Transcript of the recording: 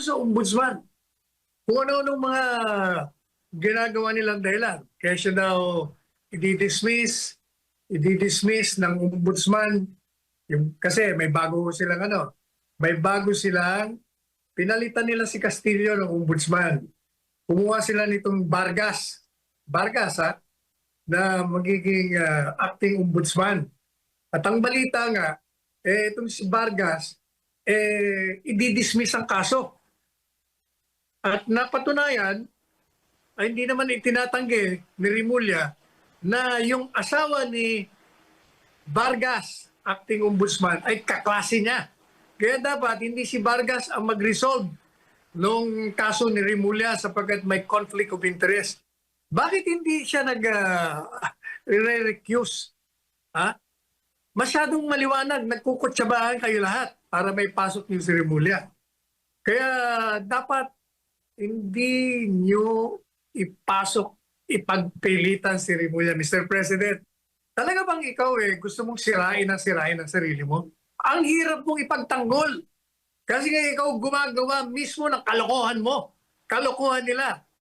sa ombudsman. Kung ano-anong mga ginagawa nilang dahilan. Kaya siya daw i-dismiss, i-dismiss ng ombudsman. Yung, kasi may bago silang ano, may bago silang, pinalitan nila si Castillo ng ombudsman. Kumuha sila nitong Vargas. Vargas ha, na magiging ah, acting ombudsman. At ang balita nga, eh, itong si Vargas, eh, i-dismiss ang kaso. At napatunayan, ay hindi naman itinatanggi ni Rimulya na yung asawa ni Vargas, acting ombudsman, ay kaklase niya. Kaya dapat hindi si Vargas ang mag-resolve nung kaso ni Rimulya sapagkat may conflict of interest. Bakit hindi siya nag-recuse? ha? Masyadong maliwanag, nagkukutsabahan kayo lahat para may pasok yung si Rimulya. Kaya dapat hindi nyo ipasok, ipagpilitan si Rimulya, Mr. President. Talaga bang ikaw eh, gusto mong sirain ang sirain ang sarili mo? Ang hirap mong ipagtanggol. Kasi nga ikaw gumagawa mismo ng kalokohan mo. Kalokohan nila.